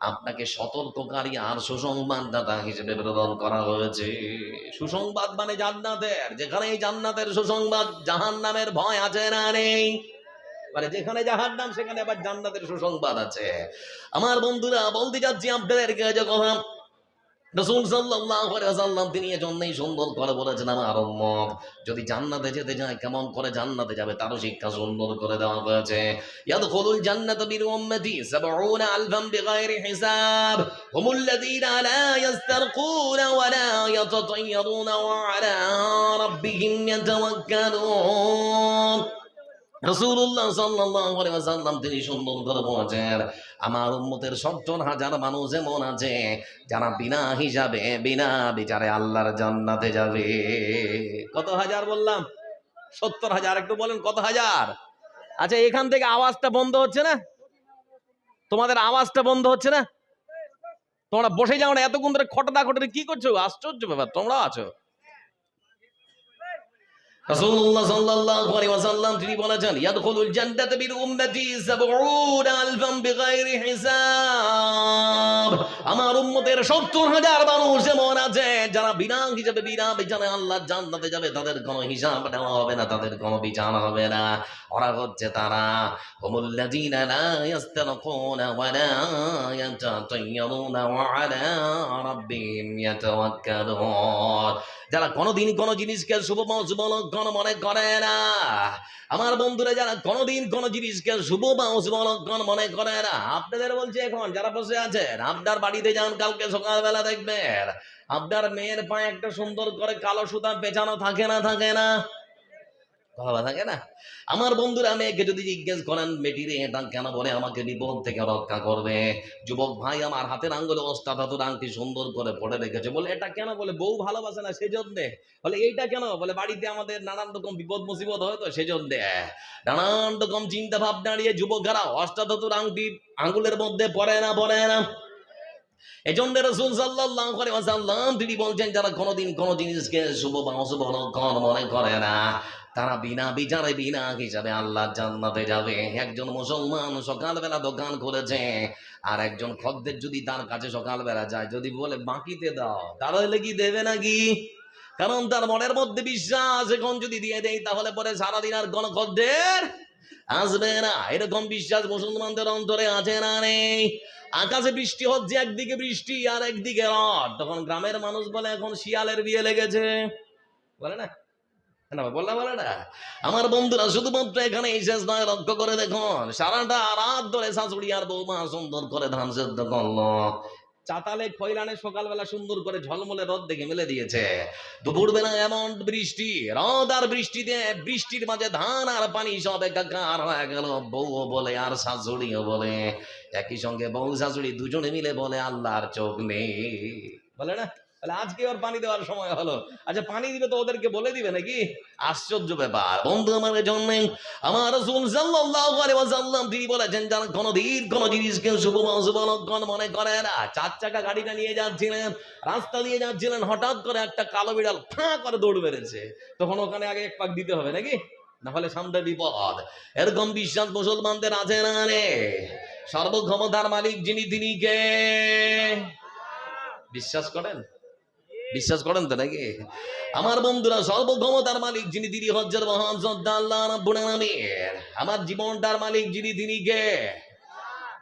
আপনাকে সতর্ককারী আর সুসংবাদদাতা হিসেবে প্রেরণ করা হয়েছে। সুসংবাদ মানে জান্নাতের যেখানে জান্নাতের সুসংবাদ, জাহান্নামের ভয় আছে না নেই? মানে যেখানে জাহান্নাম, সেখানে আবার জান্নাতের সুসংবাদ আছে। আমার বন্ধুরা, বলতে যাচ্ছি আপনাদেরকে যখন রসুল সাল্লাল্লাহু তিনি এজন্যই সুন্দর করে বলেছেন, আমার উম্মত, যদি জান্নাতে যেতে যায় কেমন করে জান্নাতে যাবে তারও শিক্ষা সুন্দর করে দেওয়া হয়েছে। ইয়াদখুলুল জান্নাতা মিন উম্মতি 70 আলফাম বিগাইরি হিসাব। হুমুল্লাযীনা লা ইয়াস্তারকুনা ওয়া লা ইয়াতাতায়্যারুনা ওয়া আলা রাব্বিহিম ইয়াতাওয়াক্কালুন। সাল্লাল্লাহু তিনি সুন্দর করে আমার উম্মতের সত্তর হাজার মানুষ এমন আছে যারা বিনা হিসাবে, বিনা বিচারে আল্লাহর জান্নাতে যাবে। কত হাজার বললাম? সত্তর হাজার, একটু বলেন কত হাজার? আচ্ছা এখান থেকে আওয়াজটা বন্ধ হচ্ছে না? তোমাদের আওয়াজটা বন্ধ হচ্ছে না? তোমরা বসে যাও না, এতক্ষণ ধরে খটদা খটরে কি করছ? আশ্চর্য ব্যাপার তোমরা আছো। রাসূলুল্লাহ সাল্লাল্লাহু আলাইহি ওয়াসাল্লাম, তিনি বলেছেন, ইয়াদখুলুল বিল উম্মতি 70 আলফাম বিগাইরি হিসাব। আমার উম্মতের 70 হাজার মানুষ এমন আছে, যারা বিনা হিসাবে বিনা বিচারে জান্নাতে যাবে, তাদের কোনো হিসাব হবে না, তাদের কোনো বিচার হবে না। ওরা হচ্ছে তারা, হুমুল্লাযীনা লা ওয়া লা ওয়া আলা রাব্বিহিম ইয়াতাওয়াক্কালুন। যারা কোনোদিন কোনো জিনিসকে শুভ শুভ লক্ষণ মনে করে না। আমার বন্ধুরা যারা কোনোদিন কোনো জিনিসকে শুভ বা অশুভ লক্ষণ মনে করে না, আপনাদের বলছে এখন, যারা বসে আছেন, আপনার বাড়িতে যান, কালকে সকালবেলা দেখবেন, আপনার মেয়ের পায়ে একটা সুন্দর করে কালো সুতা পেঁচানো থাকে না থাকে না? ভাবা থাকে না? আমার বন্ধুরা মেয়েকে যদি জিজ্ঞেস করেন মেয়েটিরে এটা কেন বলে আমাকে বিপদ থেকে রক্ষা করবে? যুবক ভাই আমার হাতের আঙ্গুলে অষ্টাধাতুর আংটি সুন্দর করে পড়ে রেখেছে। বলে, এটা কেন বলে? বউ ভালোবাসে না, সেজন্যে? বলে, এইটা কেন? বলে, বাড়িতে আমাদের নানান রকম বিপদ মুসিবত হয় তো, সেজন্যে। নানান রকম চিন্তা ভাবনা নিয়ে যুবকেরা অষ্টাধাতুর আংটি আঙ্গুলের মধ্যে পড়ে না পড়ে না। এজন্য রসুল সাল্লাল্লাহু আলাইহি তিনি বলছেন, যারা কোনোদিন কোনো জিনিসকে শুভ বা অশুভ লক্ষণ মনে করে না তারা বিনা বিচারে, বিনা হিসাবে আল্লাহ জান্নাতে যাবে। একজন মুসলমান সকালবেলা দোকান করেছে আর একজন খদ্দের যদি তার কাছে সকালবেলা যায়, যদি বলে, বাকিতে দাও। তাহলে কি দেবে নাকি? কারণ তার মনের মধ্যে বিশ্বাস এখন যদি দিয়ে দেয় তাহলে পরে সারাদিন আর কোন খদ্দের আসবে না। এরকম বিশ্বাস মুসলমানদের অন্তরে আছে না নেই আকাশে বৃষ্টি হচ্ছে, একদিকে বৃষ্টি আর একদিকে রড। তখন গ্রামের মানুষ বলে, এখন শিয়ালের বিয়ে লেগেছে। বলে না? আমার বন্ধুরা শুধুমাত্র এখানে শেষ নয়, লক্ষ্য করে দেখুন, সারাটা রাত ধরে শাশুড়ি আর বৌমা সুন্দর করে ধান সেদ্ধ করল। চাতালে খৈলানে সকালবেলা সুন্দর করে ঝলমলে রদ দেখে মেলে দিয়েছে। দুপুরবেলা এমন বৃষ্টি, রদ আর বৃষ্টিতে বৃষ্টির মাঝে ধান আর পানি সব একাকার হয়ে গেল। বউ বলে আর শাশুড়িও বলে। একই সঙ্গে বউ শাশুড়ি দুজনে মিলে বলে, আল্লাহর চোখ নেই। বলে না? তাহলে আজকে ওর পানি দেওয়ার সময় হলো। আচ্ছা পানি দিবে তো ওদেরকে বলে দিবে নাকি? আশ্চর্য ব্যাপার। বন্ধু আমার জন্য আমার রাসূল ওয়াসাল্লাম, তিনি বলেছেন, যারা কোনদিন কোন জিনিসকে শুভ বা অশুভ লক্ষণ মনে করে না। চার চাকা গাড়িটা নিয়ে যাচ্ছিলেন, রাস্তা দিয়ে যাচ্ছিলেন, হঠাৎ করে একটা কালো বিড়াল ফাঁ করে দৌড় মেরেছে। তখন ওখানে আগে এক পাক দিতে হবে নাকি? না হলে সামনে বিপদ। এরকম বিশ্বাস মুসলমানদের আছে না রে? সর্বক্ষমতার মালিক যিনি, তিনি কে? বিশ্বাস করেন? বিশ্বাস করেন তো নাকি? আমার বন্ধুরা, সর্বক্ষমতার মালিক যিনি, তিনি হজ্জের মহান শ্রদ্ধা আল্লাহ রাব্বুল আমার জীবনটার মালিক যিনি, তিনি কে?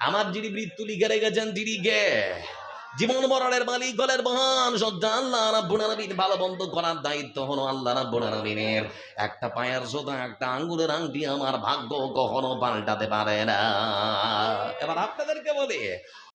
আমার যিনি মৃত্যু লিখে রেখেছেন, তিনি কে? জীবন মরণের মালিক হলেন মহান শ্রদ্ধা আল্লাহ রাব্বুল ভালো বন্ধ করার দায়িত্ব হলো আল্লাহ রাব্বুল একটা পায়ের সোদা একটা আঙ্গুলের আংটি আমার ভাগ্য কখনো পাল্টাতে পারে না। এবার আপনাদেরকে বলি